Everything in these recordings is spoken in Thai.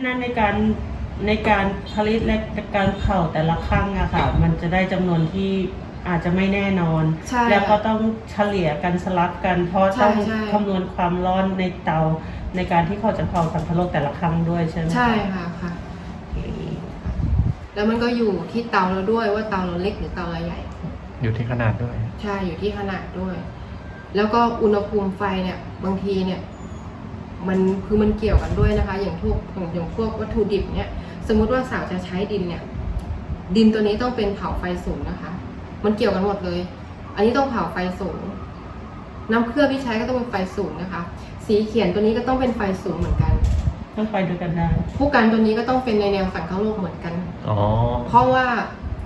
ะนั้นในการในการผลิตและการเผาแต่ละครั้งอะค่ะ มันจะได้จำนวนที่อาจจะไม่แน่นอน ใช่แล้วก็ต้องเฉลี่ยกันสลับกัน เพราะใช่ต้องใช่ คำนวณความร้อนในเตา ในการที่เขาจะเผาสังคโลกแต่ละครั้งด้วยใช่ไหมคะใช่ค่ะค่ะ โอเคแล้วมันก็อยู่ที่เตาเราด้วยว่าเตาเราเล็กหรือเตาเราใหญ่ อยู่ที่ขนาดด้วย ใช่อยู่ที่ขนาดด้วย แล้วก็อุณหภูมิไฟเนี่ย บางทีเนี่ย มันคือมันเกี่ยวกันด้วยนะคะ อย่างพวกอย่างอย่างพวกวัตถุดิบเนี่ยสมมุติว่าสาวจะใช้ดินเนี่ย ดินตัวนี้ต้องเป็นเผาไฟสูงนะคะ มันเกี่ยวกันหมดเลย อันนี้ต้องเผาไฟสูง น้ำเคลือบที่ใช้ก็ต้องเป็นไฟสูงนะคะ สีเขียนตัวนี้ก็ต้องเป็นไฟสูงเหมือนกัน ต้องไปด้วยกันได้ผู้กันตัวนี้ก็ต้องเป็นในแนวสังเคราะห์โลกเหมือนกันอ๋อเพราะว่า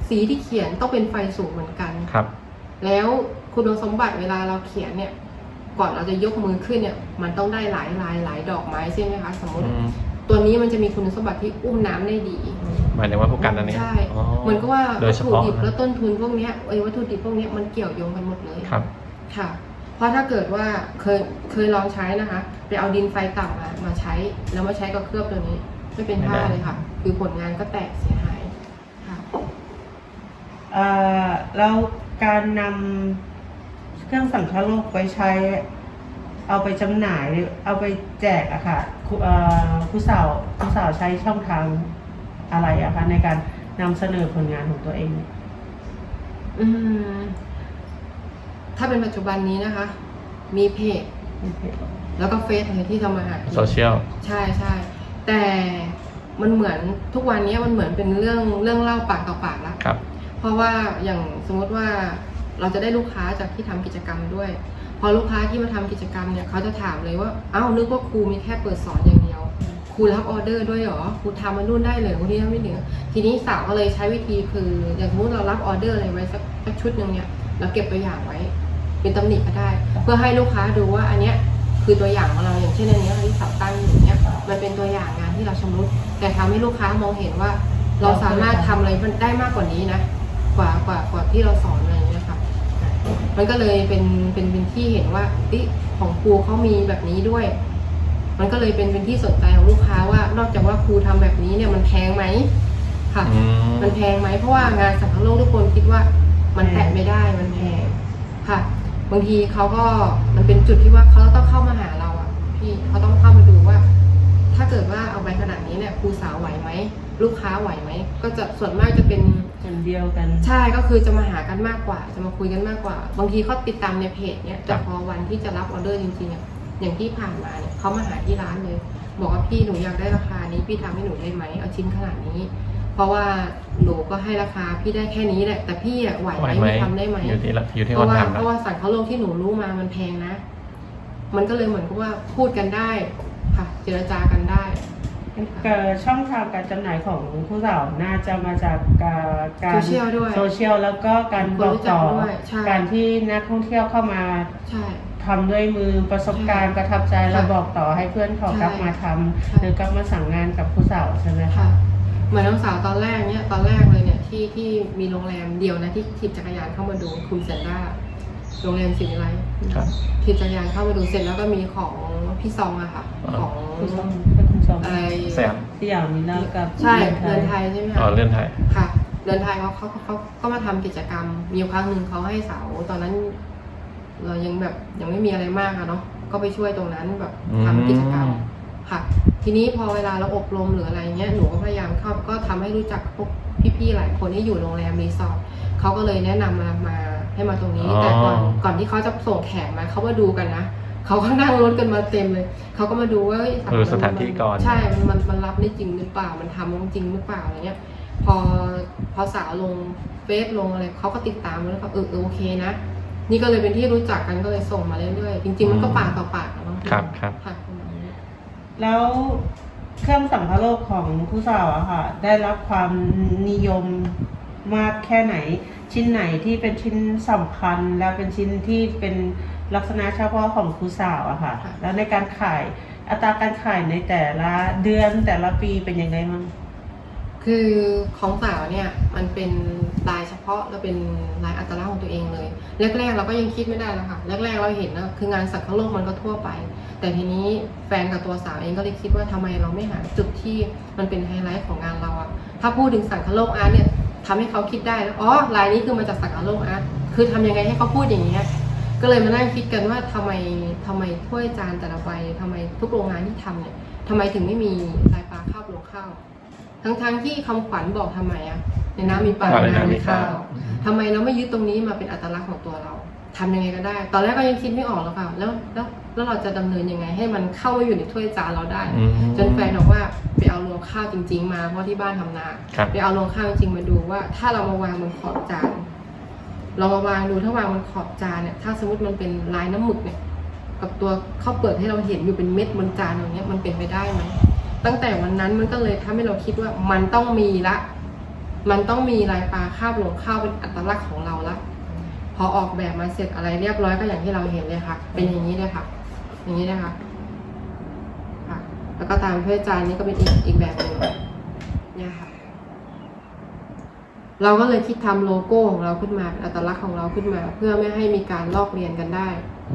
สีที่เขียนต้องเป็นไฟสูงเหมือนกันครับ แล้วคุณสมบัติเวลาเราเขียนเนี่ย ก่อนเราจะยกมือขึ้นเนี่ยมันต้องได้หลายลายหลายดอกไม้ใช่ไหมคะสมมอืติมตัวนี้มันจะมีคุณสมบัติที่อุ้มน้ำได้ดีหมายถึงว่าผู้กันอันนี้ใช่อ๋อเหมือนก็ว่าโดวัยตเฉถุพาะดิบนะแล้วต้นทุนพวกเนี้ยไอ้วัตถุดิบพวกเนี้ยมันเกี่ยวโยงกันหมดเลยครับ ค่ะ เพราะถ้าเกิดว่าเคยเคยลองใช้นะคะไปเอาดินไฟต่ำมามาใช้แล้วมาใช้กับเคลือบตัวนี้ไม่เป็นท่าไม่ได้เลยค่ะ คือผลงานก็แตกเสียหายค่ะเอ่อแล้วการนำ เครื่องสังคโลกไปใช้ เอาไปจำหน่ายหรือเอาไปแจกอะค่ะครูเอ่อผู้สาวผู้สาวใช้ช่องทางอะไรอะคะในการนำเสนอผลงานของตัวเอง อืม ถ้าเป็นปัจจุบันนี้นะคะ มีเพจ แล้วก็เฟซเลยที่ทำมาหากินโซเชียลใช่ใช่แต่มันเหมือนทุกวันนี้มันเหมือนเป็นเรื่องเรื่องเล่าปากต่อปากละครับ เพราะว่าอย่างสมมติว่า เราจะได้ลูกค้าจากที่ทำกิจกรรมด้วย พอลูกค้าที่มาทำกิจกรรมเนี่ยเขาจะถามเลยว่าอ้าวนึกว่าครูมีแค่เปิดสอนอย่างเดียวครูรับออเดอร์ด้วยหรอครูทำมันนู่นได้เลยครูนี่ทำไม่เหนือทีนี้สาวก็เลยใช้วิธีคือ อย่างสมมติเรารับออเดอร์อะไรไว้สักชุดหนึ่งเนี่ยเราเก็บตัวอย่างไว้ เป็นตำหนิก็ได้ เพื่อให้ลูกค้าดูว่าอันเนี้ยคือตัวอย่างของเราอย่างเช่นอันนี้ที่สาวตั้งอยู่เนี่ยมันเป็นตัวอย่างงานที่เราชำรุดแต่ทำให้ลูกค้ามองเห็นว่า เราสามารถทำอะไรได้มากกว่านี้นะ กว่ากว่ากว่าที่เราสอน มันก็เลยเป็นเป็นเป็นที่เห็นว่าติของครูเขามีแบบนี้ด้วย มันก็เลยเป็นเป็นที่สนใจของลูกค้าว่านอกจากว่าครูทำแบบนี้เนี่ยมันแพงไหมค่ะอืมมันแพงไหมเพราะว่างานสังคโลกทุกคนคิดว่า มันแตะไม่ได้มันแพงค่ะ บางทีเขาก็มันเป็นจุดที่ว่าเขาต้องเข้ามาหาเราอะพี่เขาต้องเข้ามาดูว่า ถ้าเกิดว่าเอาไปขนาดนี้เนี่ยครูสาวไหวไหมลูกค้าไหวไหมก็จะส่วนมากจะเป็น คนเดียวกัน ใช่ก็คือจะมาหากันมากกว่า จะมาคุยกันมากกว่า บางทีเขาติดตามในเพจเนี่ยครัแต่บพอวันที่จะรับออเดอร์จริงๆอะอย่างที่ผ่านมาเนี่ยเขามาหาที่ร้านเลย บอกว่าพี่หนูอยากได้ราคานี้พี่ทำให้หนูได้ไหมเอาชิ้นขนาดนี้ เพราะว่าหนูก็ให้ราคาพี่ได้แค่นี้แหละ แต่พี่อะไหวไหวไหมไหมทำได้ไหมอยู่ที่ละอยู่ที่เพคนราะว่าทำเพนะราะว่าสังเขาโลกที่หนูรู้มามันแพงนะ มันก็เลยเหมือนกับว่าพูดกันได้ค่ะ เจรจากันได้เอ่อ ช่องทางการจำหน่ายของผู้สาวน่าจะมาจากการการโซเชียลด้วยโซเชียลแล้วก็การบอกต่อคนรู้จักด้วยใช่การที่นักท่องเที่ยวเข้ามาใช่ทำด้วยมือประสบการณ์ประทับใจใช่แล้วบอกต่อให้เพื่อนเขาใช่กลับมาทำใช่หรือกลับมาสั่งงานกับผู้สาวใช่ไหมคะค่ะเหมือนน้องสาวตอนแรกเนี่ยตอนแรกเลยเนี่ยที่ที่มีโรงแรมเดียวนะที่ถีบจักรยานเข้ามาดูคุณเซนด้าโรงแรมสิงห์ไรครับถีบจักรยานเข้ามาดูเสร็จแล้วก็มีของพี่ซองอะค่ะอ่าของคุณส้มเป็นคุณส้มอะไร แซมที่อย่างนี้แล้วกับใช่เรืเรืออนนไทไทยยใช่ไหมอ๋อคะเลื่อนไทย ค่ะเรือนไทยเขาเขาเขาก็มาทำกิจกรรม มีอยู่ครั้งหนึ่งเขาให้สาวตอนนั้น เรายังแบบยังไม่มีอะไรมากอะเนาะก็ไปช่วยตรงนั้นแบบทำกิจกรรมอืมค่ะ ทีนี้พอเวลาเราอบรมหรืออะไรเงี้ยหนูก็พยายามเข้าก็ทำให้รู้จักพวกพี่ๆหลายคนที่อยู่โรงแรมรีสอร์ทเขาก็เลยแนะนำมามาให้มาตรงนี้อ๋อแต่ก่อนก่อนที่เขาจะส่งแขกมาเขามาดูกันนะ เขาก็นั่งรถกันมาเต็มเลย เขาก็มาดูว่าเฮ้ยดูสถานที่ก่อนใช่มันมันมันรับได้จริงหรือเปล่ามันทำจริงหรือเปล่าอะไรเงี้ย พอพอสาวลงเฟซลงอะไรเขาก็ติดตามแล้วก็เออเออโอเคนะนี่ก็เลยเป็นที่รู้จักกันก็เลยส่งมาเรื่อยๆจริง ๆ มันก็ปากต่อปากอะเนาะครับครับค่ะประมาณนี้แล้วเครื่องสังคโลกของผู้สาวอะค่ะ ได้รับความนิยมมากแค่ไหน ชิ้นไหนที่เป็นชิ้นสำคัญ แล้วเป็นชิ้นที่เป็น ลักษณะเฉพาะของผู้สาวอะค่ะ แล้วในการขายอัตราการขายในแต่ละเดือนแต่ละปีเป็นยังไงบ้างคือของสาวเนี่ยมันเป็นลายเฉพาะและเป็นลายอัตลักษณ์ของตัวเองเลยแรกๆเราก็ยังคิดไม่ได้แล้วค่ะแรกๆเราเห็นนะคืองานสักโลกมันก็ทั่วไป แต่ทีนี้แฟนกับตัวสาวเองก็เลยคิดว่าทำไมเราไม่หาจุดที่มันเป็นไฮไลท์ของงานเราอะถ้าพูดถึงสังคโลกอาร์ตเนี่ยทำให้เขาคิดได้แล้วอ๋อลายนี้คือมาจากสังคโลกอาร์ตคือทำยังไงให้เขาพูดอย่างเงี้ย ก็เลยมานั่งคิดกันว่าทำไมทำไมถ้วยจานแต่ละใบทำไมทุกโรงงานที่ทำเนี่ยทำไมถึงไม่มีลายปลาคาบลงข้าว ทั้งๆที่คำขวัญบอกทำไมอะในน้ำมีปลาปลาในในน้ำน้ำมีมีข้าข้าววทำไมเราไม่ยึดตรงนี้มาเป็นอัตลักษณ์ของตัวเราทำยังไงก็ได้ ตอนแรกก็ยังคิดไม่ออกแล้วค่ะแล้วแล้วแล้วเราจะดำเนินยังไง ให้มันเข้ามาอยู่ในถ้วยจานเราได้อืมจนแฟนบอกว่าไปเอารวงข้าวจริง ๆ มาเพราะที่บ้านทำนาครับไปเอารวงข้าวจริงๆมาดูว่า ถ้าเรามาวางบนขอบจาน เรามาวางดูถ้าวางบนขอบจานเนี่ยถ้าสมมติมันเป็นลายน้ำหมึกเนี่ยกับตัวข้าวเปลือกที่เราเห็นอยู่เป็นเม็ดบนจานอย่างเงี้ยมันเป็นไปได้ไหมตั้งแต่วันนั้นมันก็เลยทำให้เราคิดว่ามันต้องมีละ มันต้องมีลายปลาคาบลงข้าวเป็นอัตลักษณ์ของเราละ พอออกแบบมาเสร็จอะไรเรียบร้อยก็อย่างที่เราเห็นเลยค่ะ เป็นอย่างนี้เลยค่ะ อย่างนี้เลยค่ะค่ะ แล้วก็ตามด้วยจานนี้ก็เป็นอีกอีกแบบหนึ่งเนี่ยค่ะ เราก็เลยคิดทำโลโก้ของเราขึ้นมาเป็นอัตลักษณ์ของเราขึ้นมา เพื่อไม่ให้มีการลอกเลียนกันได้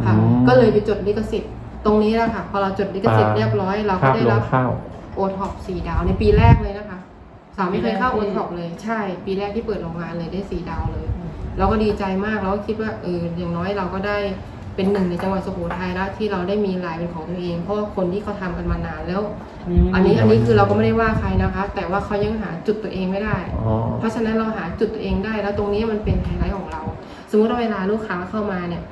ค่ะอืมก็เลยไปจดลิขสิทธิ์ตรงนี้แหละค่ะ พอเราจดลิขสิทธิ์เรียบร้อยเราก็ข้าวได้ลรังบข้าวโอท็อปสี่ดาวในปีแรกเลยนะคะ สาวไม่เคยเข้าปีโอแรกที่ท็อปเลยใช่ ปีแรกที่เปิดโรงงานเลยได้สี่ดาวเลย เราก็ดีใจมากเราก็คิดว่าเอออย่างน้อยเราก็ได้ เป็นหนึ่งในจังหวัดสุโขทัยแล้วที่เราได้มีลายเป็นของตัวเอง เพราะว่าคนที่เขาทำกันมานานแล้ว อันนี้อันนี้คือเราก็ไม่ได้ว่าใครนะคะ แต่ว่าเขายังหาจุดตัวเองไม่ได้ อ๋อเพราะฉะนั้นเราหาจุดตัวเองได้ แล้วตรงนี้มันเป็นไฮไลท์ของเรา สมมติว่าเวลาลูกค้าเข้ามาเนี่ย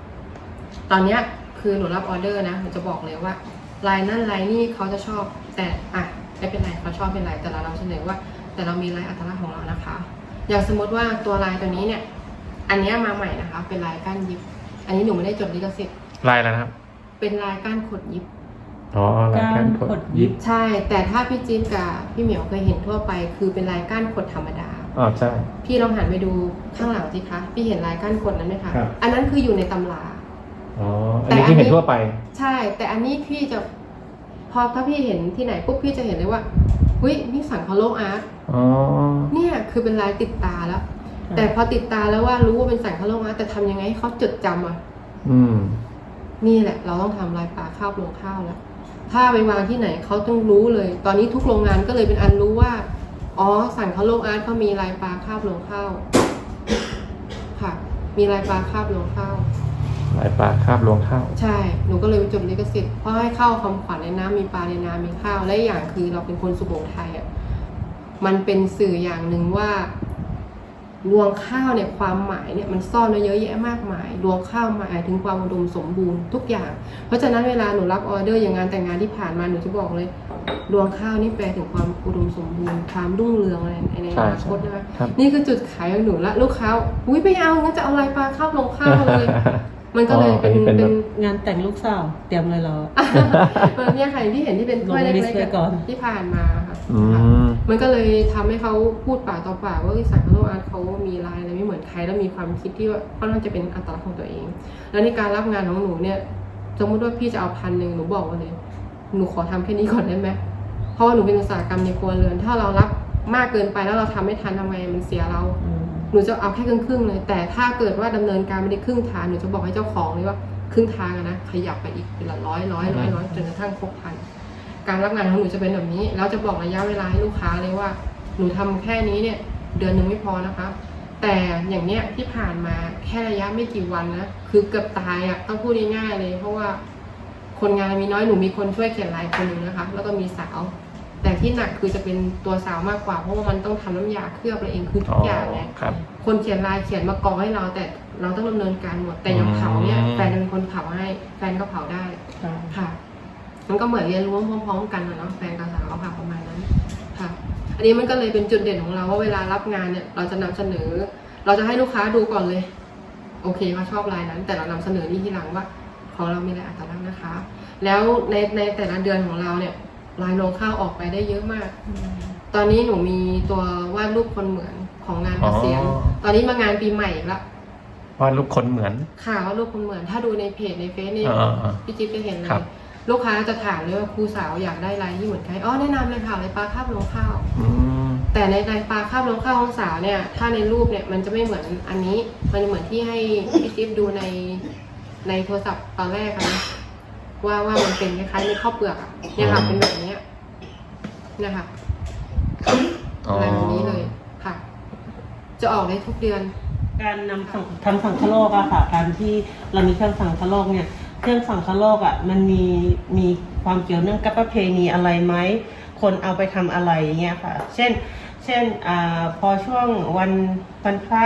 ตอนเนี้ยคือหนูรับออเดอร์นะหนูจะบอกเลยว่าลายนั่นลายนี่เขาจะชอบ แต่อะไม่เป็นไรเขาชอบเป็นลายแต่เรานำเสนอว่า แต่เรามีลายอัตลักษณ์ของเรานะคะ อย่างสมมติว่าตัวลายตัวนี้เนี่ย อันเนี้ยมาใหม่นะคะ เป็นลายก้านยิบ อันนี้หนูไม่ได้จดลิขสิทธิ์ ลายแล้วนะครับ เป็นลายก้านขดยิบ อ๋อลายกาการรขกดดยิยิบบใช่ แต่ถ้าพี่จิ๊บกับพี่เหมียวเคยเห็นทั่วไป คือเป็นลายก้านขดธรรมดา อ๋อใช่ พี่ลองหันไปดูข้างหลังสิคะ พี่เห็นลายก้านขดนั้นไหมคะ ครับ อันนั้นคืออยู่ในตำรา อ๋อ อันนี้ที่เห็นทั่วไป ใช่ แต่อันนี้พี่จะ พอถ้าพี่เห็นที่ไหนปุ๊บพี่จะเห็นเลยว่าวินี่สังคโลกอาร์ตอ๋อ เนี่ยคือเป็นลายติดตาแล้วค่ะ แต่พอติดตาแล้วว่ารู้ว่าเป็นสังคโลกอาร์ตแต่ทำยังไงให้เขาจดจำอะอืมนี่แหละ เราต้องทำลายปลาข้าวลงข้าวแล้วถ้าไปวางที่ไหนเขาต้องรู้เลย ตอนนี้ทุกโรงงานก็เลยเป็นอันรู้ว่า อ๋อสั่งเขาโลกอาร์ตเขามีลายปลาข้าวลงข้าวค่ะ มีลายปลาข้าวลงข้าวลายปลาคาบลวงข้าว ใช่ หนูก็เลยไปจดลิขสิทธิ์เพราะให้เข้าคำขวัญในน้ำมีปลาในนามีข้าว และอีกอย่างคือเราเป็นคนสุโขทัยอะ มันเป็นสื่ออย่างหนึ่งว่า รวงข้าวเนี่ยความหมายเนี่ยมันซ่อนไว้เยอะแยะมากมาย รวงข้าวหมายถึงความอุดมสมบูรณ์ทุกอย่าง เพราะฉะนั้นเวลาหนูรับออเดอร์อย่างงานแต่งงานที่ผ่านมาหนูจะบอกเลย รวงข้าวนี่แปลถึงความอุดมสมบูรณ์ความรุ่งเรืองอะไรในอใช่นาคตนะคะครับนี่คือจุดขายของหนูละลูกค้าอุ้ยไม่เอางั้นจะเอาลายปลาข้าวลงข้าวเลย มันก็เลยอ๋ออัเป็นนนี้เป็น เป็น งานแต่งลูกสาวเตรียมเลยเราเออเนี่ยค่ะอย่างที่เห็นที่เป็นถ้วยลงลิเล็สกต์ไว้ก่อนๆที่ผ่านมาค่ะอืม มันก็เลยทำให้เขาพูดปากต่อปากว่าเอ้ยสังคโลกอาร์ตเขามีลายอะไรไม่เหมือนใครแล้วมีความคิดที่ว่าค่อนข้างจะเป็นอัตลักษณ์ของตัวเอง แล้วในการรับงานของหนูเนี่ยสมมติว่าพี่จะเอาพันหนึ่งหนูบอกมาเลยหนูขอทำแค่นี้ก่อนได้ไหมเพราะว่าหนูเป็นอุตสาหกรรมในครัวเรือน ถ้าเรารับมากเกินไปแล้วเราทำไม่ทันทำไงมันเสียเรา หนูจะเอาแค่ครึ่งครึ่งๆเลย แต่ถ้าเกิดว่าดำเนินการไม่ได้ครึ่งทางหนูจะบอกให้เจ้าของเลยว่าครึ่งทางนะขยับไปอีกเป็นละร้อยร้อยร้อยร้อยจนกระทั่งครบพันการรับงานของหนูจะเป็นแบบนี้ แล้วจะบอกระยะเวลาให้ลูกค้าเลยว่า หนูทำแค่นี้เนี่ย เดือนหนึ่งไม่พอนะคะ แต่อย่างเนี้ยที่ผ่านมาแค่ระยะไม่กี่วันนะคือเกือบตายอะ่ะต้องพูดง่ายๆเลย เพราะว่าคนงานมีน้อยหนูมีคนช่วยเขียนลายคนหนึ่งนะคะ แล้วก็มีสาว แต่ที่หนักคือจะเป็นตัวสาวมากกว่า เพราะว่ามันต้องทำน้ำยาเคลือบอะไรเองคือทุอ๋กออย่างไงครับ คนเขียนลายเขียนมากองให้เรา แต่เราต้องดำเนินการหมดแต่อย่างเผาเนี่ยอืม แฟนเป็นคนเผาให้แฟนก็เผาได้ค่ะค่ะมันก็เหมือนเรียนรู้พร้อมๆกันนะเนาะแฟนกับสาวค่ะประมาณนั้นค่ะ อันนี้มันก็เลยเป็นจุดเด่นของเราว่าเวลารับงานเนี่ย เราจะนำเสนอ เราจะให้ลูกค้าดูก่อนเลย โอเคเขาชอบลายนั้น แต่เรานำเสนอนี่ทีหลังว่า ของเรามีลายอัตลักษณ์นะคะ แล้วในในแต่ละเดือนของเราเนี่ย ลายลงข้าวออกไปได้เยอะมาก ตอนนี้หนูมีตัววาดรูปคนเหมือนของงานเกษียณอ๋อ ตอนนี้มางานปีใหม่อีกละวาดรูปคนเหมือนข่าวว่ารูปคนเหมือน ถ้าดูในเพจในเฟซนี่อ่าๆ พี่จิ๊บจะเห็นเลครัยบ ลูกค้าจะถามเลยว่าครูสาวอยากได้ลายที่เหมือนใครอ๋อแนะนำเลยค่ะลายปลาคาบลงข้าวอืม แต่ในในปลาคาบลงข้าวของสาวเนี่ย ถ้าในรูปเนี่ยมันจะไม่เหมือนอันนี้ มันเหมือนที่ให้พี่จิ๊บดูในในโทรศัพท์ตอนแรกอะนะ ว่าว่ามันเป็นคล้ายๆในข้าวเปลือกอะเนี่ยค่ะเป็นแบบเนี้ยเนี่ยค่ะอ๋ออะไรแบบนี้เลยค่ะ จะออกได้ทุกเดือน การนำสังทำสังคโลกอะค่ะ การที่เรามีเครื่องสังคโลกเนี่ย เครื่องสังคโลกอะมันมีมีความเกี่ยวเนื่องกับประเพณีอะไรไหม คนเอาไปทำอะไรอย่างเงี้ยค่ะ เช่น เช่นอาพอช่วงวันวันพระ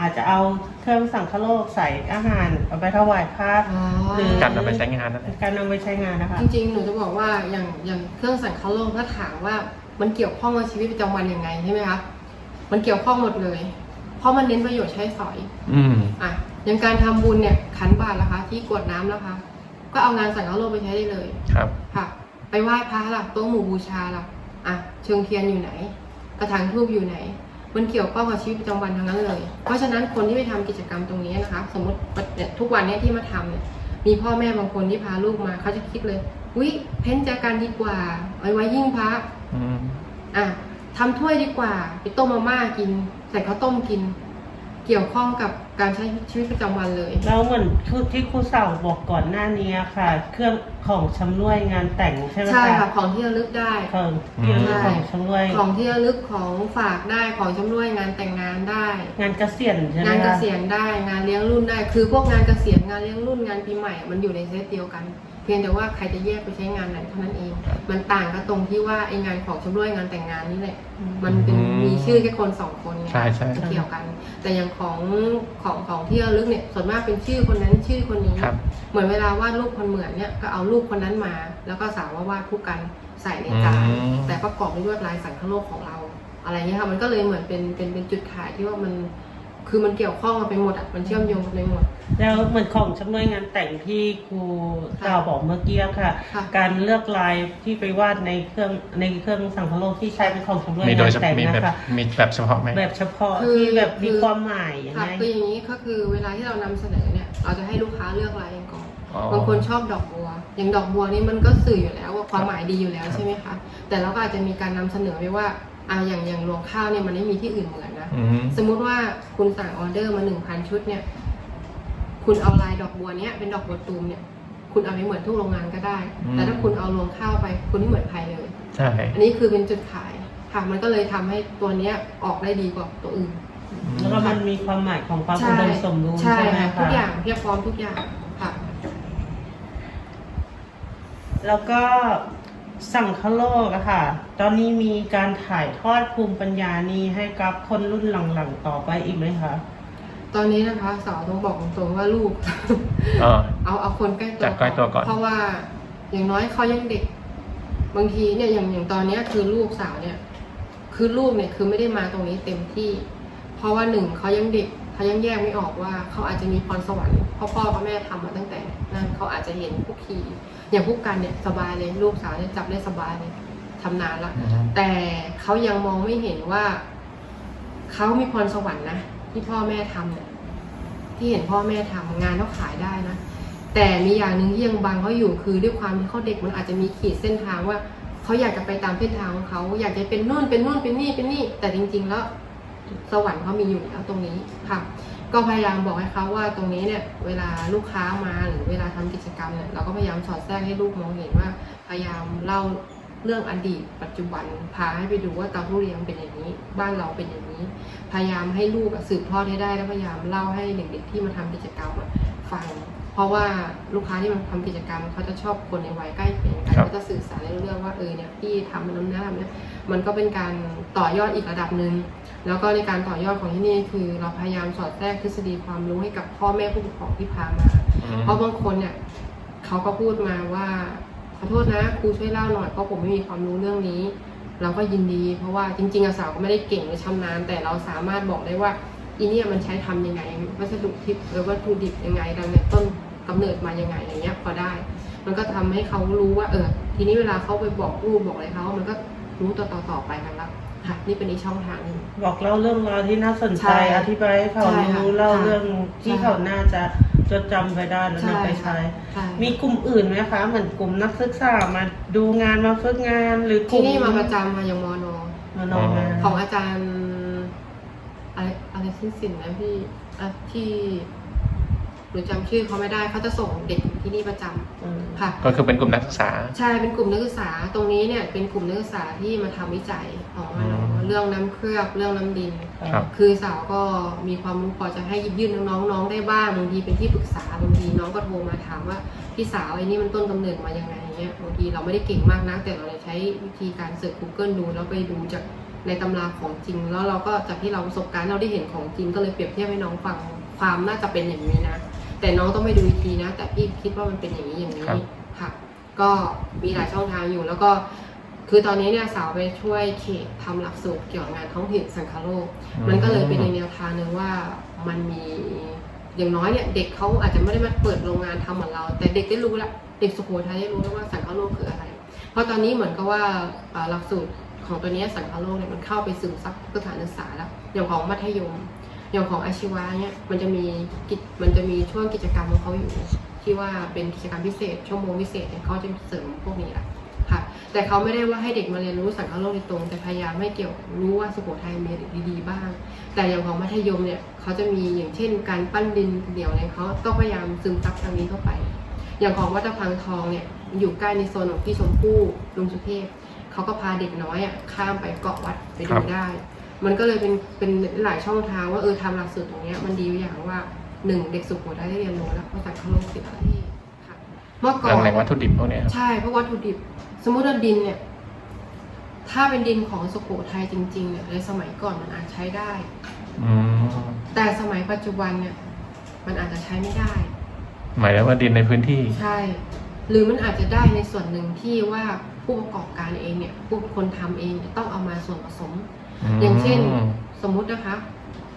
อาจจะเอาเครื่องสังคโลกใส่อาหารเอาไปถวายพระอ๋อ หรือการนำไปใช้งานนั่นแหละการนำไปใช้งานนะคะจริงๆ หนูจะบอกว่าอย่างอย่างเครื่องสังเคราะห์โลกถ้าถามว่ามันเกี่ยวข้องกับชีวิตประจำวันยังไงใช่ไหมคะ มันเกี่ยวข้องหมดเลย เพราะมันเน้นประโยชน์ใช้สอย อืม อะ อย่างการทำบุญเนี่ยขันบาตรนะคะ ที่กรวดน้ำนะคะ ก็เอางานสังเคราะห์โลกไปใช้ได้เลย ครับ ค่ะ ไปไหว้พระล่ะโต๊ะหมู่บูชาล่ะ อะ เชิงเทียนอยู่ไหน กระถางทูบอยู่ไหน มันเกี่ยวข้องกับชีวิตประจำวันทั้งนั้นเลย เพราะฉะนั้นคนที่ไปทำกิจกรรมตรงนี้นะคะ สมมติเนี่ยทุกวันเนี้ที่มาทำเนี่ยมีพ่อแม่บางคนที่พาลูกมาเขาจะคิดเลยวิเพ้นจากกันดีกว่าเอาไว้ยิ่งพระอืมอะทำถ้วยดีกว่า ไปต้มมาม่ากิน ใส่ข้าวต้มกิน เกี่ยวข้องกับการใช้ชีวิตประจำวันเลย แล้วเหมือนที่ครูสาวบอกก่อนหน้านี้ค่ะ เครื่องของชำร่วยงานแต่งใช่ไหมใช่คะค่ะของที่ระลึกได้ ของที่เรื่องของชำร่วยของที่ระลึกของฝากได้ของชำร่วยงานแต่งงานได้ งานเกษียณใช่ไหมงานเกคะษียณได้งานเลี้ยงรุ่นได้ คือพวกงานเกษียณงานเลี้ยงรุ่นงานปีใหม่ มันอยู่ในเซตเดียวกันเพียงแต่ว่าใครจะแยกไปใช้งานไหนเท่านั้นเอง มันต่างกันตรงที่ว่าไอ้งานของชำร่วยงานแต่งงานนี่แหละ มันเป็นอืมมีชื่อแค่คนสองคนไงใช่ใช่จะเกี่ยวกัน แต่อย่างของของของที่ระลึกเนี่ยส่วนมากเป็นชื่อคนนั้นชื่อคนนี้ครับเหมือนเวลาวาดรูปคนเหมือนเนี่ยก็เอารูปคนนั้นมา แล้วก็สาวว่าวาดคู่กันใส่ในจานอืมแต่ประกอบด้วยลวดลายสังคโลกของเรา อะไรเงี้ยค่ะมันก็เลยเหมือนเป็นเป็นเป็นจุดขายที่ว่ามัน คือมันเกี่ยวข้องกันไปหมดอะมันเชื่อมโยงกันไปหมด แล้วเหมือนของชำร่วยงานแต่งที่ครูสาวบอกเมื่อกี้ค่ะ ค่ะ การเลือกลายที่ไปวาดในเครื่องในเครื่องสังคโลกที่ใช้เป็นของชำร่วยมีโดงายนเฉแต่งมีนะแบบคะมีแบบเฉพาะไหม แบบเฉพาะคือที่แบบมีคือความหมายยังค่ะไงคืออย่างนี้ก็คือเวลาที่เรานำเสนอเนี่ย เราจะให้ลูกค้าเลือกลายเองก่อน อ๋อบางคนชอบดอกบัว อย่างดอกบัวนี่มันก็สื่ออยู่แล้วว่าความหมายดีอยู่แล้วครับใช่ไหมคะ แต่เราก็อาจจะมีการนำเสนอไปว่า อ่าอย่างอย่างรวงข้าวเนี่ยมันไม่มีที่อื่นเหมือนนะ อืมสมมุติว่าคุณสั่งออเดอร์มาหนึ่งพันชุดเนี่ย คุณเอาลายดอกบัวเนี้ยเป็นดอกบัวตูมเนี่ย คุณเอาไปเหมือนทุกโรงงานก็ได้อืมแต่ถ้าคุณเอารวงข้าวไป คุณไม่เหมือนใครเลย ใช่อันนี้คือเป็นจุดขายค่ะ มันก็เลยทำให้ตัวเนี้ยออกได้ดีกว่าตัวอื่น แล้วก็มันมีความหมายของความอุดมสมบูรณ์ใช่ใช่ไหมค่ะทุคะกอย่างเพียบพร้อมทุกอย่างค่ะ แล้วก็ สังคโลกอะค่ะ ตอนนี้มีการถ่ายทอดภูมิปัญญานี้ให้กับคนรุ่นหลังๆต่อไปอีกไหมคะ ตอนนี้นะคะสาวต้องบอกตรงๆว่าลูกอ๋อเอาเอาคนใกล้ตัวจากใกล้ตัวก่อน เพราะว่าอย่างน้อยเขายังเด็ก บางทีเนี่ยอย่างอย่างตอนเนี้ยคือลูกสาวเนี่ย คือลูกเนี่ยคือไม่ได้มาตรงนี้เต็มที่ เพราะว่าหนึ่งเขายังเด็ก เขายังแยกไม่ออกว่าเขาอาจจะมีพรสวรรค์เพ่อพ่อกับแม่ทำมาตั้งแต่นั่นเขาอาจจะเห็นพวกขี่อย่างพวกกันเนี่ยสบายเลยลูกสาวเนี่ยจับได้สบายเลยทำนานละอืมแต่เขายังมองไม่เห็นว่าเขามีพรสวรรค์นะที่พ่อแม่ทำเนี่ยที่เห็นพ่อแม่ทำงานเขาขายได้นะแต่มีอย่างหนึ่งที่ยังบังเขาอยู่คือด้วยความที่เขาเด็กมันอาจจะมีขีดเส้นทางว่าเขาอยากจะไปตามเส้นทางของเขาอยากจะเป็นนู่นเป็นนู่นเป็นนี่เป็นนี่ แต่จริง ๆ แล้ว สวรรค์เขามีอยู่แล้วตรงนี้ค่ะ ก็พยายามบอกให้เขาว่าตรงนี้เนี่ยเวลาลูกค้ามาหรือเวลาทำกิจกรรมเนี่ยเราก็พยายามสอดแทรกให้ลูกมองเห็นว่า พยายามเล่าเรื่องอดีต ปัจจุบันพาให้ไปดูว่าเตาทุเรียนเป็นอย่างนี้ บ้านเราเป็นอย่างนี้ พยายามให้ลูกอะสืบทอดให้ได้แล้วพยายามเล่าให้เด็กๆที่มาทำกิจกรรมอะฟังเพราะว่าลูกค้าที่มาทำกิจกรรมเขาจะชอบคนในวัยใกล้เคียงกันครับก็จะสื่อสารในเรื่องว่าเออเนี่ยพี่ทำมันน้ำหน้าเนี่ยมันก็เป็นการต่อยอดอีกระดับหนึ่ง แล้วก็ในการต่อยอดของที่นี่คือเราพยายามสอดแทรกทฤษฎีความรู้ให้กับพ่อแม่ผู้ปกครองที่พามาอืมเพราะบางคนเนี่ยเขาก็พูดมาว่าขอโทษนะครูช่วยเล่าหน่อยเพราะผมไม่มีความรู้เรื่องนี้ เราก็ยินดี เพราะว่าจริงๆอะสาวก็ไม่ได้เก่งหรือชำนาญแต่เราสามารถบอกได้ว่าอีเนี่ยมันใช้ทำยังไง วัสดุทิพหรือวัตถุดิบยังไงดังเนี่ยต้นกำเนิดมายังไงอย่างเงี้ยพอได้ มันก็ทำให้เขารู้ว่าเออทีนี้เวลาเขาไปบอกลูกบอกอะไรเขามันก็รู้ต่อๆต่อไปกันละ ค่ะนี่เป็นอีกช่องทางหนึงบอกเล่าเรื่องราวที่น่าสนใจ ใช่อธิบายให้เขาใช่ค่ะรู้เล่าค่ะเรื่องที่ใช่ เขาน่าจะจดจำไปได้แล้วนำไปใช้ ใช่มีกลุ่มอื่นไหมคะ เหมือนกลุ่มนักศึกษามาดูงานมาฝึกงานหรือกลุ่ที่นี่มาประจำมาอย่างมอนอมมานอนงานของอาจารย์อะไรอะไรสิ้นสินนะพี่อะที่ หนูจำชื่อเขาไม่ได้เขาจะส่งเด็กที่นี่ประจำอืมค่ะ ก็คือเป็นกลุ่มนักศึกษา ใช่เป็นกลุ่มนักศึกษาตรงนี้เนี่ยเป็นกลุ่มนักศึกษาที่มาทำวิจัยของอืม เรื่องน้ำเคลือบเรื่องน้ำดิน ครับ คือสาวก็มีความรู้พอจะให้ยิบยื่นน้องๆน้องได้บ้างบางทีเป็นที่ปรึกษาบางทีน้องก็โทรมาถามว่าพี่สาวไอ้นี่มันต้นกำเนิดมายังไงเงี้ยบางทีเราไม่ได้เก่งมากนักแต่เราใช้วิธีการเสิร์ช Google ดูแล้วไปดูจากในตำราของจริง แล้วเราก็จากที่เราประสบการณ์เราได้เห็นของจริงก็เลยเปรียบเทียบให้น้องฟังความน่าจะเป็นอย่างนี้นะ แต่น้องต้องไปดูอีกทีนะ แต่พี่คิดว่ามันเป็นอย่างนี้อย่างนี้ครับ ค่ะ ก็มีหลายช่องทางอยู่ แล้วก็ คือตอนนี้เนี่ยสาวไปช่วยเขตทำหลักสูตรเกี่ยวกับงานท้องถิ่นสังคโลก มันก็เลยเป็นในแนวทางหนึ่งว่ามันมีอย่างน้อยเนี่ยเด็กเขาอาจจะไม่ได้มาเปิดโรงงานทำเหมือนเรา แต่เด็กได้รู้แล้วเด็กสุโขทัยได้รู้แล้วว่าสังคโลกคืออะไร เพราะตอนนี้เหมือนกับว่าเอ่อหลักสูตรของตัวเนี้ยสังคโลกเนี่ยมันเข้าไปซึมซับสถานศึกษาแล้วอย่างของมัธยม อย่างของอาชีวะเนี่ยมันจะมีกิจมันจะมีช่วงกิจกรรมของเขาอยู่ ที่ว่าเป็นกิจกรรมพิเศษ ชั่วโมงพิเศษเนี่ยเขาจะเสริมพวกนี้แหละค่ะ แต่เขาไม่ได้ว่าให้เด็กมาเรียนรู้สังคโลกโดยตรง แต่พยายามให้เกี่ยวรู้ว่าสุโขทัยมีเด็กดีๆบ้าง แต่อย่างของมัธยมเนี่ยเขาจะมีอย่างเช่น การปั้นดินเดี่ยวเนี่ยเขาต้องพยายามซึมซับทางนี้เข้าไป อย่างของวัดตะพังทองเนี่ยอยู่ใกล้ในโซนของพี่ชมพู่ลุงสุเทพเขาก็พาเด็กน้อยอะข้ามไปเกาะวัดไปครัดูบได้ มันก็เลยเป็นเป็นหลายช่องทางว่าเออทำหลักสูตรตรงเนี้ยมันดีอย่างว่าหนึ่งเด็กสุโขทัยได้เรียนรู้แล้วว่าสังคโลกคืออะไรค่ะเมื่อก่อนแหล่งวัตถุดิบพวกเนี้ยครับใช่เพราะวัตถุดิบ สมมติว่าดินเนี่ย ถ้าเป็นดินของสุโขทัยจริงๆเนี่ยในสมัยก่อนมันอาจใช้ได้อืมแต่สมัยปัจจุบันเนี่ย มันอาจจะใช้ไม่ได้ หมายถึงว่าดินในพื้นที่ใช่ หรือมันอาจจะได้ในส่วนหนึ่งที่ว่าผู้ประกอบการเองเนี่ยผู้คนทำเองเนี่ยต้องเอามาส่วนผสม อย่างเช่น สมมุตินะคะ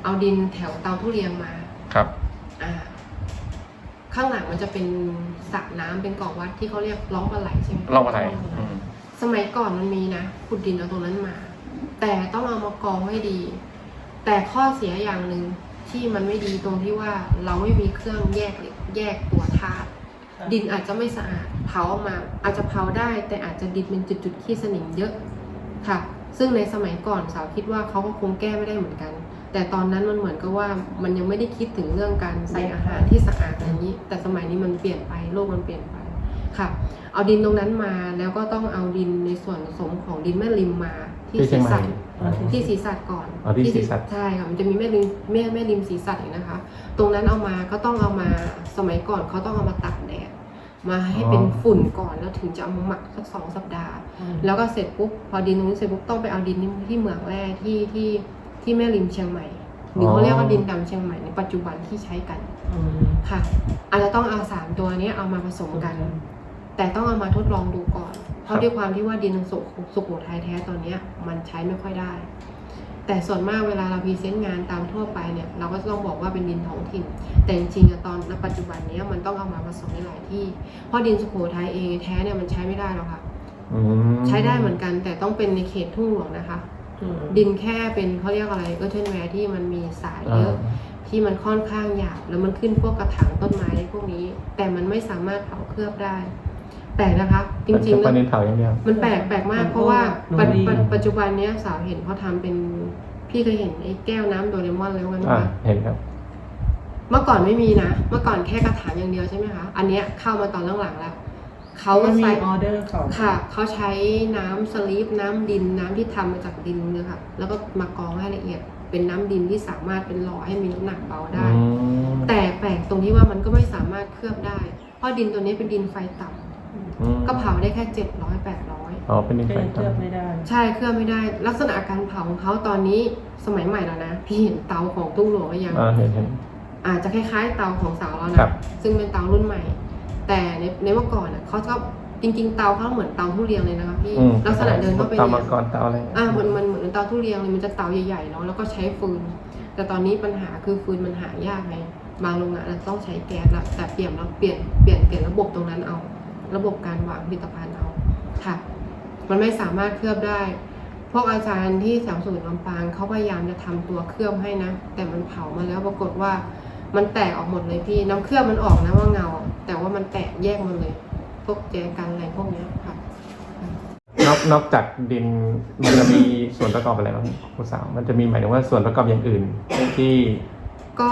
เอาดินแถวเตาทุเรียงมาครับอ่าข้างหลังมันจะเป็นสระน้ำเป็นเกาะวัดที่เขาเรียกร้องปลาไหลใช่ไหมเล่าอะไรอืมสมัยก่อนมันมีนะขุดดินเอาตรงนั้นมา แต่ต้องเอามากองให้ดี แต่ข้อเสียอย่างหนึ่งที่มันไม่ดีตรงที่ว่าเราไม่มีเครื่องแยกเหล็กแยกตัวธาตุดินอาจจะไม่สะอาดเผาออกมา อาจจะเผาได้ แต่อาจจะดินเป็นจุดๆขี้สนิมเยอะค่ะ ซึ่งในสมัยก่อนสาวคิดว่าเขาก็คงแก้ไม่ได้เหมือนกัน แต่ตอนนั้นมันเหมือนกับว่ามันยังไม่ได้คิดถึงเรื่องการใส่อาหารที่สะอาดอย่างนี้ แต่สมัยนี้มันเปลี่ยนไปโลกมันเปลี่ยนไปค่ะ เอาดินตรงนั้นมาแล้วก็ต้องเอาดินในส่วนผสมของดินแม่ริมมาที่ที่เชีศียงรใหม่ษะที่ศีรษะก่อนอ๋อที่ศรีสัตใช่ค่ะมันจะมีแม่ริมแม่แม่ริมศีรษะอีกนะคะ ตรงนั้นเอามาก็ต้องเอามาสมัยก่อนเขาต้องเอามาตักแดด มาให้เป็นฝุ่นก่อนแล้วถึงจะเอามาหมักสักสองสัปดาห์ แล้วก็เสร็จปุ๊บพอดินตรงนี้เสร็จปุ๊บต้องไปเอาดินที่เหมืองแร่ที่ที่ที่แม่ริมเชียงใหม่หรือเขาเรียกว่าดินดำเชียงใหม่ในปัจจุบันที่ใช้กันอืมค่ะ อาจจะต้องเอาสามตัวนี้เอามาผสมกัน แต่ต้องเอามาทดลองดูก่อน เพครัราะบด้วยความที่ว่าดินสุสุโขทัยแท้ตอนเนี้ยมันใช้ไม่ค่อยได้ แต่ส่วนมากเวลาเราพรีเซนต์งานตามทั่วไปเนี่ยเราก็จะต้องบอกว่าเป็นดินท้องถิ่น แต่จริงๆอะตอนณปัจจุบันเนี้ยมันต้องเอามาผสมในหลายที่ เพราะดินสุโขทัยเองแท้เนี่ยมันใช้ไม่ได้หรอกค่ะอืมใช้ได้เหมือนกันแต่ต้องเป็นในเขตทุ่งหลวงนะคะอืมดินแค่เป็นเขาเรียกอะไรก็เทนแวร์ที่มันมีสายเยอ่าอะที่มันค่อนข้างหยาบแล้วมันขึ้นพวกกระถางต้นไม้พวกนี้ แต่มันไม่สามารถเผาเคลือบได้ แต่นะคะ จริงๆปัแล้นวนินเผาอย่างเดียว มันแปลกแปลกมาก เพราะว่าโนปัจดี ปัจปัจจุบันเนี้ยสาวเห็นเขาทำเป็นพี่เคยเห็นไอ้แก้วน้ำโดเรมอนแล้วกันไหมอ่า คะเห็นครับ เมื่อก่อนไม่มีนะ เมื่อก่อนแค่กระถางอย่างเดียวใช่ไหมคะ อันเนี้ยเข้ามาตอนหลังๆแล้วเขามันมีใส่ ออเดอร์เขาค่ะเขาใช้น้ำสลีปน้ำดินน้ำที่ทำมาจากดินเนี่ยค่ะ แล้วก็มากรองให้ละเอียด เป็นน้ำดินที่สามารถเป็นหล่อให้มีน้ำหนักเบาได้ อืมแต่แปลกตรงที่ว่ามันก็ไม่สามารถเคลือบได้ เพราะดินตัวนี้เป็นดินไฟต่ำ อืมก็เผาได้แค่เจ็ดร้อยแปดร้อยอ๋อเป็นดินก็ไฟยังต่เลือกไม่ได้ใช่เคลือบไม่ได้ ลักษณะการเผาของเขาตอนนี้สมัยใหม่แล้วนะ พี่เห็นเตาของตุ้งหลวงหรือยัง อ่าเห็นเห็น อาจจะคล้ายๆเตาของสาวเราครันะบซึ่งเป็นเตารุ่นใหม่ แต่ในในเมื่อก่อนอะเขาก็จริง ๆ เตาเขาเหมือนเตาทุเรียนเลยนะคะพี่อืมลักษณะเดินเข้าไปเตาเนี่มัยงกรเตาอะไรอ่ามันมันเหมือนเตาทุเรียนเลยมันจะเตาใหญ่ๆเนาะแล้วก็ใช้ฟืน แต่ตอนนี้ปัญหาคือฟืนมันหายากไงบางโรงงานอาจจะต้องใช้แก๊สละแต่เปลี่ยนแล้วเปลี่ยนเปลี่ยนเปลี่ยนระบบตรงนั้นเอา ระบบการวางผลิตภัณฑ์เอาค่ะ มันไม่สามารถเคลือบได้ พวกอาจารย์ที่แสงสูตรลำปางเขาพยายามจะทำตัวเคลือบให้นะ แต่มันเผามาแล้วปรากฏว่ามันแตกออกหมดเลยพี่ น้ำเคลือบมันออกนะว่าเงา แต่ว่ามันแตกแยกหมดเลย พวกแจกันอะไรพวกเนี้ยค่ะนอกนอกจากดินมันจะมีส่วนประกอบอะไรบ้างคุณสาว มันจะมีหมายถึงว่าส่วนประกอบอย่างอื่นที่ ก็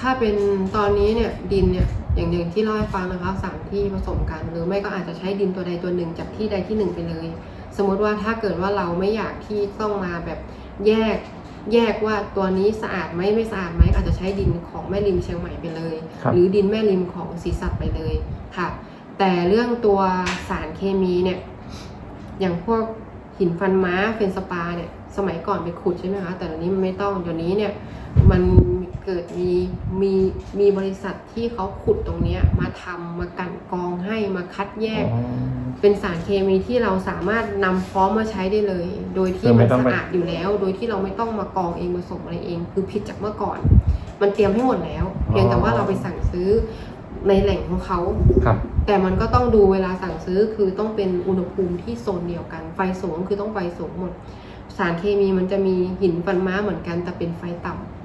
ถ้าเป็นตอนนี้เนี่ยดินเนี่ยอย่างอย่างที่เล่าให้ฟังนะคะสามที่ผสมกันหรือไม่ก็อาจจะใช้ดินตัวใดตัวหนึ่งจากที่ใดที่หนึ่งไปเลย สมมติว่าถ้าเกิดว่าเราไม่อยากที่ต้องมาแบบแยกแยกว่าตัวนี้สะอาดไหมไม่สะอาดไหมอาจจะใช้ดินของแม่ริมเชียงใหม่ไปเลยครับหรือดินแม่ริมของศรีสัตว์ไปเลยค่ะ แต่เรื่องตัวสารเคมีเนี่ยอย่างพวกหินฟันม้าเฟนสปาเนี่ยสมัยก่อนไปขุดใช่ไหมคะแต่เดี๋ยวนี้มันไม่ต้องเดี๋ยวนี้เนี่ยมัน เกิดมีมีมีบริษัทที่เขาขุดตรงเนี้ยมาทำมากลั่นกรองให้มาคัดแยกอ๋อเป็นสารเคมีที่เราสามารถนำพร้อมมาใช้ได้เลย โดยคืที่อไม่มันต้องสะไปอาดอยู่แล้ว โดยที่เราไม่ต้องมากรองเองผสมอะไรเอง คือผิดจากเมื่อก่อน มันเตรียมให้หมดแล้ว เพียงแต่ว่าเราไปสั่งซื้อในแหล่งของเขาครับ แต่มันก็ต้องดูเวลาสั่งซื้อคือต้องเป็นอุณหภูมิที่โซนเดียวกัน ไฟสูงคือต้องไฟสูงหมด สารเคมีมันจะมีหินฟันม้าเหมือนกันแต่เป็นไฟต่ำอืม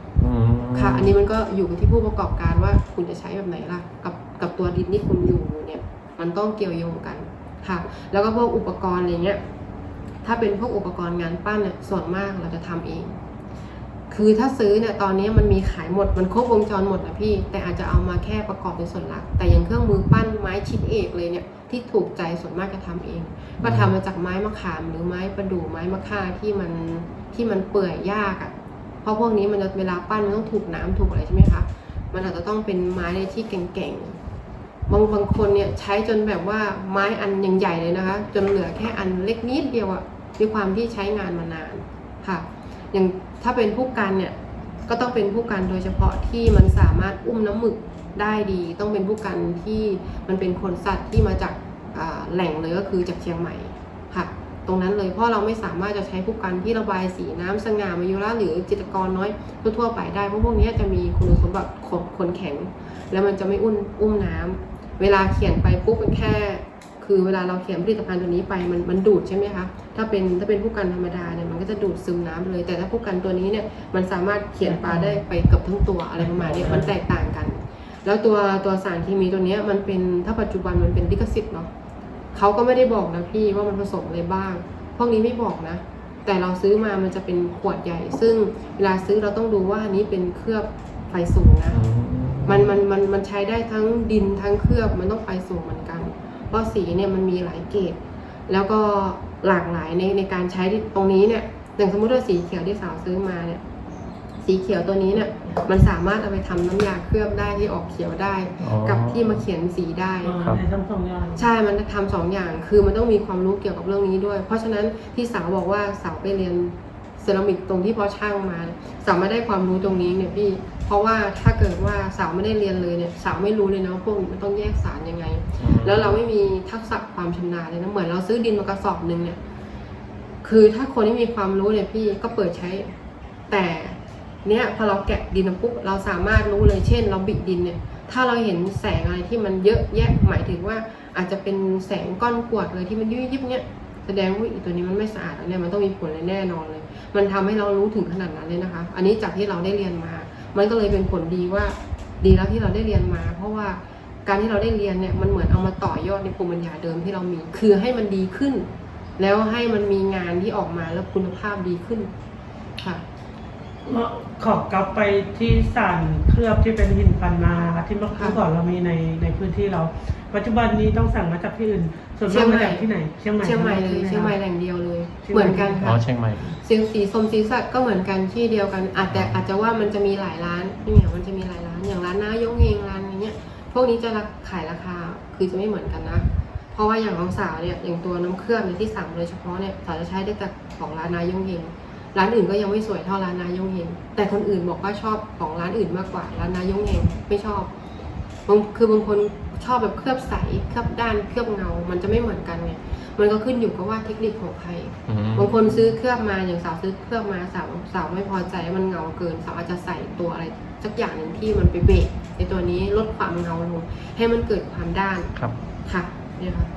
ค่ะ อันนี้มันก็อยู่ที่ผู้ประกอบการว่าคุณจะใช้แบบไหนล่ะ กับกับตัวดินที่คุณอยู่เนี่ย มันต้องเกี่ยวโยงกันค่ะ แล้วก็พวกอุปกรณ์อะไรเงี้ย ถ้าเป็นพวกอุปกรณ์งานปั้นเนี่ยส่วนมากเราจะทำเอง คือถ้าซื้อเนี่ยตอนนี้มันมีขายหมดมันครบวงจรหมดนะพี่ แต่อาจจะเอามาแค่ประกอบเป็นส่วนหลัก แต่อย่างเครื่องมือปั้นไม้ชิ้นเอกเลยเนี่ยที่ถูกใจส่วนมากจะทำเอง ก็ทำมาจากไม้มะขามหรือไม้ประดู่ไม้มะค่าที่มันที่มันเปื่อยยากอะ่ะ เพราะพวกนี้มันจะเวลาปั้นมันต้องถูกน้ำถูกอะไรใช่ไหมคะ มันอาจจะต้องเป็นไม้ที่แก่งๆ บางบางคนเนี่ยใช้จนแบบว่าไม้อันยังใหญ่เลยนะคะ จนเหลือแค่อันเล็กนิดเดียวอะด้วยความที่ใช้งานมานานค่ะ อย่างถ้าเป็นผู้กันเนี่ยก็ต้องเป็นผู้กันโดยเฉพาะที่มันสามารถอุ้มน้ำหมึกได้ดี ต้องเป็นผู้กันที่มันเป็นคนสัตว์ที่มาจากแหล่งเลยก็คือจากเชียงใหม่ ตรงนั้นเลยเพราะเราไม่สามารถจะใช้ผู้กันที่ระบายสีน้ำสง่ามายุระหรือจิตรกรน้อยทั่วๆไปได้เพราะพวกนี้จะมีคุณสมบัติขนขนแข็ง แล้วมันจะไม่อุ้มอุ้มน้ำเวลาเขียนไปปุ๊บมันแค่ คือเวลาเราเขียนผลิตภัณฑ์ตัวนี้ไปมันมันดูดใช่ไหมคะถ้าเป็นถ้าเป็นผู้กันธรรมดาเนี่ยมันก็จะดูดซึมน้ำเลย แต่ถ้าผู้กันตัวนี้เนี่ยมันสามารถเขียนปลาได้ไปเกือบทั้งตัวอะไรประมาณนี้มันแตกต่างกัน แล้วตัวตัวสารเคมีตัวนี้มันเป็นถ้าปัจจุบันมันเป็นลิขสิทธิ์เนาะ เขาก็ไม่ได้บอกนะพี่ว่ามันผสมอะไรบ้าง พวกนี้ไม่บอกนะ แต่เราซื้อมามันจะเป็นขวดใหญ่ ซึ่งเวลาซื้อเราต้องดูว่าอันนี้เป็นเคลือบไฟสูงนะอืมมันมันมันมันใช้ได้ทั้งดินทั้งเคลือบมันต้องไฟสูงเหมือนกัน เพราะสีเนี่ยมันมีหลายเกรดแล้วก็หลากหลายในในการใช้ที่ตรงนี้เนี่ยอย่างสมมติว่าสีเขียวที่สาวซื้อมาเนี่ย สีเขียวตัวนี้เนี่ยมันสามารถเอาไปทำน้ำยาเคลือบได้ที่ออกเขียวได้อ๋อกับที่มาเขียนสีได้อ่าครับในทั้งสองอย่างใช่มันทำสองอย่างคือมันต้องมีความรู้เกี่ยวกับเรื่องนี้ด้วย เพราะฉะนั้นที่สาวบอกว่าสาวไปเรียนเซรามิกตรงที่พอช่างมาเนี่ยสาวไม่ได้ความรู้ตรงนี้เนี่ยพี่ เพราะว่าถ้าเกิดว่าสาวไม่ได้เรียนเลยเนี่ยสาวไม่รู้เลยนะว่าพวกนี้มันต้องแยกสารยังไง แล้วเราไม่มีทักษะความชำนาญเลยนะเหมือนเราซื้อดินมากระสอบหนึ่งเนี่ยคือถ้าคนที่มีความรู้เนี่ยพี่ก็เปิดใช้แต่ เนี่ยพอเราแกะดินปุ๊บเราสามารถรู้เลยเช่น เราบิดดินเนี่ย ถ้าเราเห็นแสงอะไรที่มันเยอะแยะหมายถึงว่าอาจจะเป็นแสงก้อนกรวดเลยที่มันยุบยิบเนี่ยแสดงว่าอีตัวนี้มันไม่สะอาดเนี่ยมันต้องมีผลเลยแน่นอนเลย มันทำให้เรารู้ถึงขนาดนั้นเลยนะคะ อันนี้จากที่เราได้เรียนมา มันก็เลยเป็นผลดีว่าดีแล้วที่เราได้เรียนมา เพราะว่าการที่เราได้เรียนเนี่ยมันเหมือนเอามาต่อยอดในภูมิปัญญาเดิมที่เรามี คือให้มันดีขึ้น แล้วให้มันมีงานที่ออกมาแล้วคุณภาพดีขึ้นค่ะ ขอกลับไปที่สารเคลือบที่เป็นหินฟันมาค่ะที่เมื่อค่ะก่อนเรามีในในพื้นที่เรา ปัจจุบันนี้ต้องสั่งมาจากที่อื่น ส่วนเชีมายกงใหม่มาจากที่ไหนเชียงใหม่เชียงใหม่เลยใช่เชียงไหใหมม่คะแหล่งเดียวเลยเชียงใหม่เหมือนกันอ๋อค่ะเชียงใหม่สีสีส้มสีสัตว์ก็เหมือนกันที่เดียวกัน อาจแต่อาจจะว่ามันจะมีหลายร้านพี่เหมียวมันจะมีหลายร้านอย่างร้านน้ายงเองร้านนี้เนี่ยพวกนี้จะราขายราคาคือจะไม่เหมือนกันนะเพราะว่าอย่างของสาวเนี่ยอย่างตัวน้ำเครื่องเนี่ยที่สั่งโดยเฉพาะเนี่ยสาวจะใช้ได้จากของร้านนายงเอง ร้านอื่นก็ยังไม่สวยเท่าร้านนายงเองแต่คนอื่นบอกว่าชอบของร้านอื่นมากกว่าร้านนายงเองไม่ชอบบางคือบางคนชอบแบบเคลือบใสเคลือบด้านเคลือบเงา มันจะไม่เหมือนกันไงมันก็ขึ้นอยู่กับว่าเทคนิคของใครอืมบางคนซื้อเคลือบมาอย่างสาวซื้อเคลือบมาสาวสาวไม่พอใจมันเงาเกินสาวอาจจะใส่ตัวอะไรสักอย่างหนึ่งที่มันไปเบรกในตัวนี้ลดความเงาลงให้มันเกิดความด้านครับค่ะเนี่ยค่ะ